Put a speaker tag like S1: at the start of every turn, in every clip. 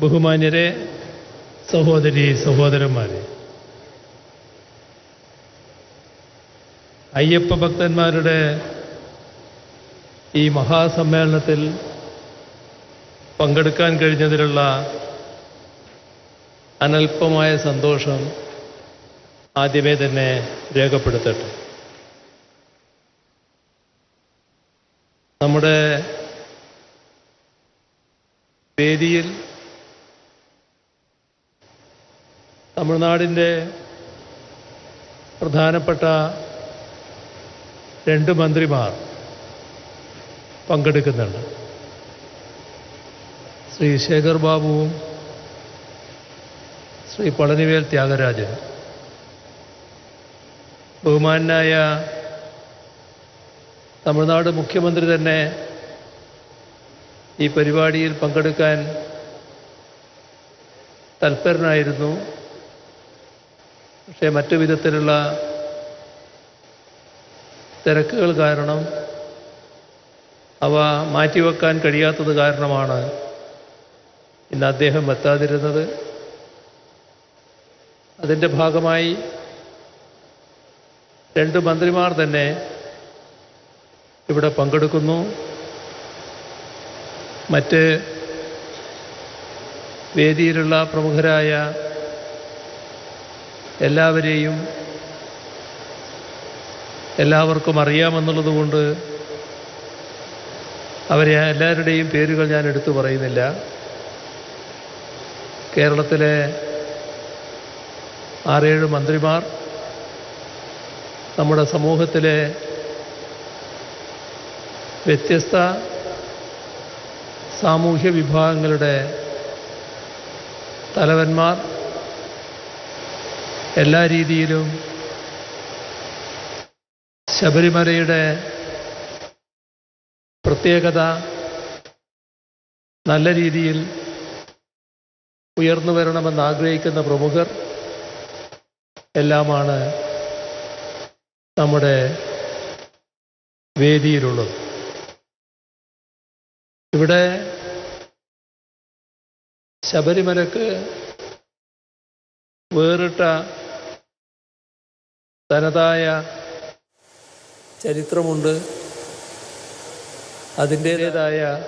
S1: ബഹുമാന്യരെ സഹോദരി സഹോദരന്മാരെ അയ്യപ്പ ഭക്തന്മാരുടെ ഈ മഹാസമ്മേളനത്തിൽ പങ്കെടുക്കാൻ കഴിഞ്ഞതിലുള്ള അനൽപമായ സന്തോഷം ആദ്യമേ തന്നെ രേഖപ്പെടുത്തട്ടെ. നമ്മുടെ വേദിയിൽ തമിഴ്നാടിന്റെ പ്രധാനപ്പെട്ട രണ്ട് മന്ത്രിമാർ പങ്കെടുക്കുന്നുണ്ട്. ശ്രീ ശേഖർ ബാബുവും ശ്രീ പളനിവേൽ ത്യാഗരാജൻ. ബഹുമാനായ തമിഴ്നാട് മുഖ്യമന്ത്രി തന്നെ ഈ പരിപാടിയിൽ പങ്കെടുക്കാൻ തൽപരനായിരുന്നു. പക്ഷേ മറ്റു വിധത്തിലുള്ള തിരക്കുകൾ കാരണം അവ മാറ്റിവെക്കാൻ കഴിയാത്തത് കാരണമാണ് ഇന്ന് അദ്ദേഹം എത്താതിരുന്നത്. അതിന്റെ ഭാഗമായി രണ്ട് മന്ത്രിമാർ തന്നെ ഇവിടെ പങ്കെടുക്കുന്നു. മറ്റ് വേദിയിലുള്ള പ്രമുഖരായ എല്ലാവരെയും എല്ലാവർക്കും അറിയാമെന്നുള്ളതുകൊണ്ട് അവരെ എല്ലാവരുടെയും പേരുകൾ ഞാൻ എടുത്തു പറയുന്നില്ല. കേരളത്തിലെ ആറേഴ് മന്ത്രിമാർ നമ്മുടെ സമൂഹത്തിലെ വ്യത്യസ്ത സാമൂഹ്യ വിഭാഗങ്ങളുടെ തലവന്മാർ എല്ലാ രീതിയിലും ശബരിമലയുടെ പ്രത്യേകത നല്ല രീതിയിൽ ഉയർന്നു വരണമെന്ന് ആഗ്രഹിക്കുന്ന പ്രമുഖർ എല്ലാമാണ് നമ്മുടെ വേദിയിലുള്ളത്. ഇവിടെ ശബരിമലക്ക് വേറിട്ട തനതായ ചരിത്രമുണ്ട്. അതിന്റേതായ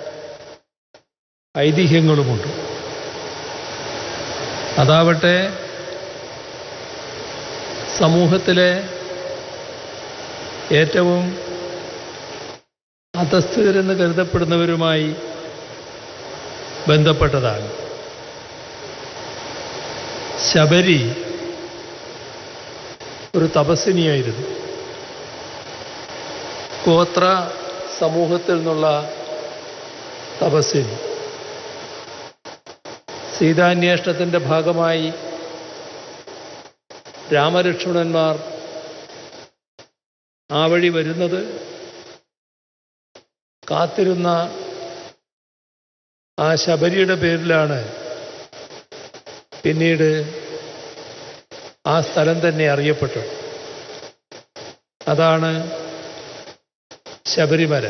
S1: ഐതിഹ്യങ്ങളുമുണ്ട്. അതാവട്ടെ സമൂഹത്തിലെ ഏറ്റവും അധസ്ഥിതരെന്ന് കരുതപ്പെടുന്നവരുമായി ബന്ധപ്പെട്ടതാണ്. ശബരി ഒരു തപസ്വിനിയായിരുന്നു ഗോത്ര സമൂഹത്തിൽ നിന്നുള്ള തപസ്വിനി സീതാന്വേഷണത്തിന്റെ ഭാഗമായി രാമലക്ഷ്മണന്മാർ ആ വഴി വരുന്നത് കാത്തിരുന്ന ആ ശബരിയുടെ പേരിലാണ്. പിന്നീട് ആ സ്ഥലം തന്നെ അറിയപ്പെട്ടു. അതാണ് ശബരിമല.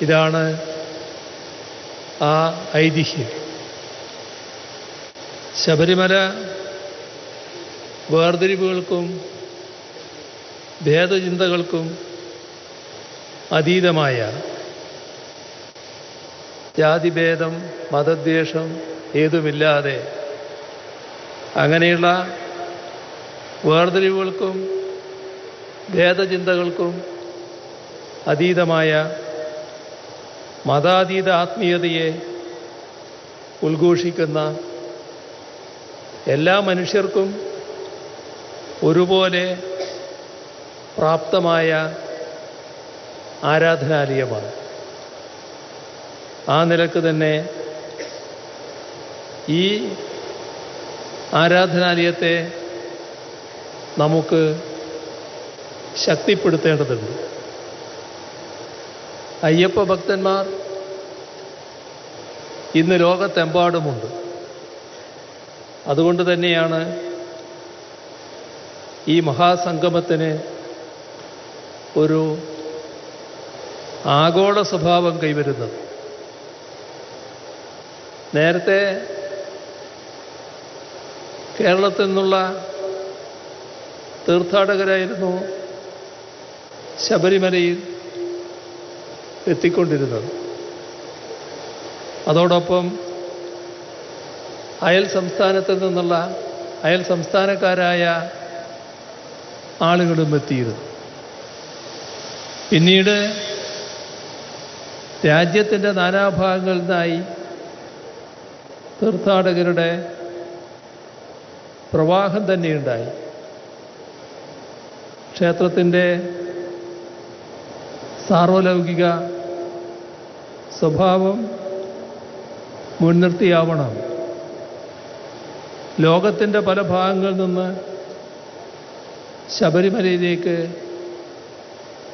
S1: ഇതാണ് ആ ഐതിഹ്യം. ശബരിമല വേർതിരിവുകൾക്കും ഭേദചിന്തകൾക്കും അതീതമായ ജാതിഭേദം മതദ്വേഷം ഏതുമില്ലാതെ അങ്ങനെയുള്ള വേർതിരിവുകൾക്കും ഭേദചിന്തകൾക്കും അതീതമായ മതാതീത ആത്മീയതയെ ഉദ്ഘോഷിക്കുന്ന എല്ലാ മനുഷ്യർക്കും ഒരുപോലെ പ്രാപ്തമായ ആരാധനാലയമാണ്. ആ നിലയ്ക്ക് തന്നെ ഈ ആരാധനാലയത്തെ നമുക്ക് ശക്തിപ്പെടുത്തേണ്ടതുണ്ട്. അയ്യപ്പ ഭക്തന്മാർ ഇന്ന് ലോകത്തെമ്പാടുമുണ്ട്. അതുകൊണ്ട് തന്നെയാണ് ഈ മഹാസംഗമത്തിന് ഒരു ആഗോള സ്വഭാവം കൈവരുന്നത്. നേരത്തെ കേരളത്തിൽ നിന്നുള്ള തീർത്ഥാടകരായിരുന്നു ശബരിമലയിൽ എത്തിക്കൊണ്ടിരുന്നത്. അതോടൊപ്പം അയൽ സംസ്ഥാനത്തിൽ നിന്നുള്ള അയൽ സംസ്ഥാനക്കാരായ ആളുകളും എത്തിയിരുന്നു. പിന്നീട് രാജ്യത്തിന്റെ നാനാഭാഗങ്ങളിൽ നിന്നായി തീർത്ഥാടകരുടെ പ്രവാഹം തന്നെയുണ്ടായി ക്ഷേത്രത്തിന്റെ സാർവലൗകിക സ്വഭാവം മുൻനിർത്തിയാവണം. ലോകത്തിന്റെ പല ഭാഗങ്ങളിൽ നിന്ന് ശബരിമലയിലേക്ക്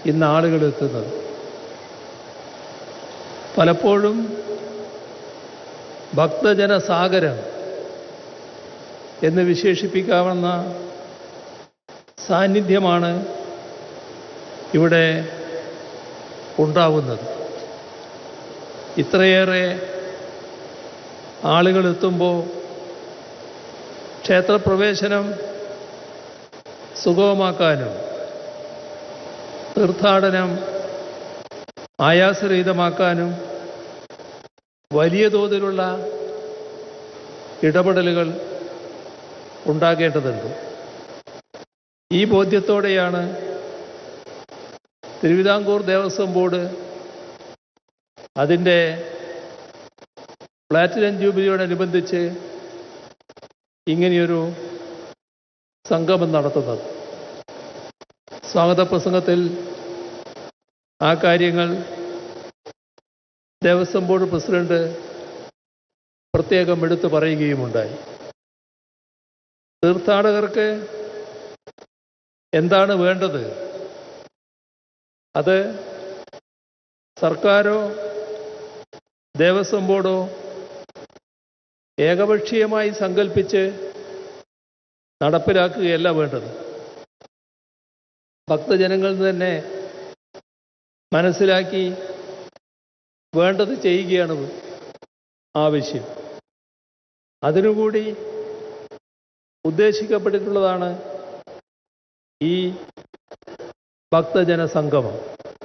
S1: ഇന്ന് ആളുകൾ എത്തുന്നത്. പലപ്പോഴും ഭക്തജനസാഗരം എന്ന് വിശേഷിപ്പിക്കാവുന്ന സാന്നിധ്യമാണ് ഇവിടെ ഉണ്ടാവുന്നത്. ഇത്രയേറെ ആളുകൾ എത്തുമ്പോൾ ക്ഷേത്രപ്രവേശനം സുഗമമാക്കാനും തീർത്ഥാടനം ആയാസരഹിതമാക്കാനും വലിയ തോതിലുള്ള ഇടപെടലുകൾ ഉണ്ടാകേണ്ടതുണ്ട്. ഈ ബോധ്യത്തോടെയാണ് തിരുവിതാംകൂർ ദേവസ്വം ബോർഡ് അതിന്റെ പ്ലാറ്റിനം ജൂബിലിയോടനുബന്ധിച്ച് ഇങ്ങനെയൊരു സംഗമം നടത്തുന്നത്. സ്വാഗത പ്രസംഗത്തിൽ ആ കാര്യങ്ങൾ ദേവസ്വം ബോർഡ് പ്രസിഡന്റ് പ്രത്യേകം എടുത്തു പറയുകയുമുണ്ടായി. തീർത്ഥാടകർക്ക് എന്താണ് വേണ്ടത്? അത് സർക്കാരോ ദേവസ്വം ബോർഡോ ഏകപക്ഷീയമായി സങ്കല്പിച്ച് നടപ്പിലാക്കുകയല്ല വേണ്ടത്. ഭക്തജനങ്ങൾ തന്നെ മനസ്സിലാക്കി വേണ്ടത് ചെയ്യുകയാണ് ആവശ്യം. അതിനുകൂടി ഉദ്ദേശിക്കപ്പെട്ടിട്ടുള്ളതാണ് ഈ ഭക്തജന സംഗമം